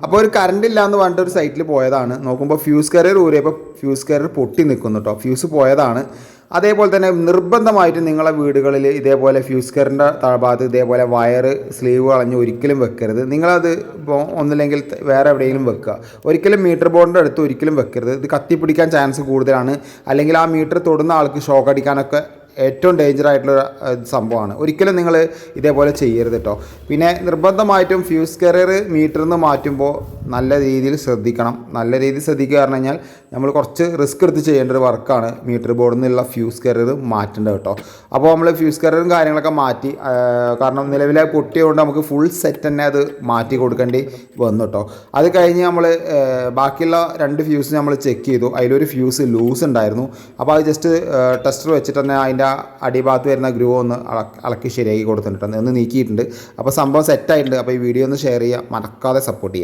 അപ്പോൾ ഒരു കറണ്ട് ഇല്ല എന്ന് പറഞ്ഞിട്ട് ഒരു സൈറ്റിൽ പോയതാണ്. നോക്കുമ്പോൾ ഫ്യൂസ് കയറിയർ ഊരിയപ്പോൾ ഫ്യൂസ് കയറിയർ പൊട്ടി നിൽക്കുന്നു കേട്ടോ ഫ്യൂസ് പോയതാണ്. അതേപോലെ തന്നെ നിർബന്ധമായിട്ട് നിങ്ങളെ വീടുകളിൽ ഇതേപോലെ ഫ്യൂസ് കയറിന്റെ താഴ്ഭാഗത്ത് ഇതേപോലെ വയർ സ്ലീവ് കളഞ്ഞ് ഒരിക്കലും വെക്കരുത്. നിങ്ങളത് ഇപ്പോൾ ഒന്നില്ലെങ്കിൽ വേറെ എവിടെയെങ്കിലും വെക്കുക. ഒരിക്കലും മീറ്റർ ബോർഡിന്റെ അടുത്ത് ഒരിക്കലും വെക്കരുത്. ഇത് കത്തിപ്പിടിക്കാൻ ചാൻസ് കൂടുതലാണ്. അല്ലെങ്കിൽ ആ മീറ്റർ തൊടുന്ന ആൾക്ക് ഷോക്ക് അടിക്കാനൊക്കെ ഏറ്റവും ഡേഞ്ചർ ആയിട്ടുള്ള സംഭവമാണ്. ഒരിക്കലും നിങ്ങൾ ഇതേപോലെ ചെയ്യരുത് കേട്ടോ പിന്നെ നിർബന്ധമായിട്ടും ഫ്യൂസ് കെറിയർ മീറ്ററിൽ നിന്ന് മാറ്റുമ്പോൾ നല്ല രീതിയിൽ ശ്രദ്ധിക്കണം. നല്ല രീതിയിൽ ശ്രദ്ധിക്കുക പറഞ്ഞു കഴിഞ്ഞാൽ നമ്മൾ കുറച്ച് റിസ്ക് എടുത്ത് ചെയ്യേണ്ട ഒരു വർക്കാണ് മീറ്റർ ബോർഡിൽ നിന്നുള്ള ഫ്യൂസ് കരറ് മാറ്റേണ്ടത് കേട്ടോ. അപ്പോൾ നമ്മൾ ഫ്യൂസ് കരറും കാര്യങ്ങളൊക്കെ മാറ്റി കാരണം നിലവിലെ പൊട്ടിയതുകൊണ്ട് നമുക്ക് ഫുൾ സെറ്റ് തന്നെ അത് മാറ്റി കൊടുക്കേണ്ടി വന്നു കേട്ടോ. അത് കഴിഞ്ഞ് നമ്മൾ ബാക്കിയുള്ള രണ്ട് ഫ്യൂസ് നമ്മൾ ചെക്ക് ചെയ്തു. അതിലൊരു ഫ്യൂസ് ലൂസ് ഉണ്ടായിരുന്നു. അപ്പോൾ അത് ജസ്റ്റ് ടെസ്റ്റർ വെച്ചിട്ട് തന്നെ അതിന്റെ അടിഭാഗത്ത് വരുന്ന ഗ്രൂ ഒന്ന് അള- അളക്കി ശരിയാക്കി കൊടുത്തിട്ടുണ്ട്. ഒന്ന് നീക്കിയിട്ടുണ്ട്. അപ്പോൾ സംഭവം സെറ്റായിട്ടുണ്ട് അപ്പോൾ ഈ വീഡിയോ ഒന്ന് ഷെയർ ചെയ്യുക. മറക്കാതെ സപ്പോർട്ട് ചെയ്യുക.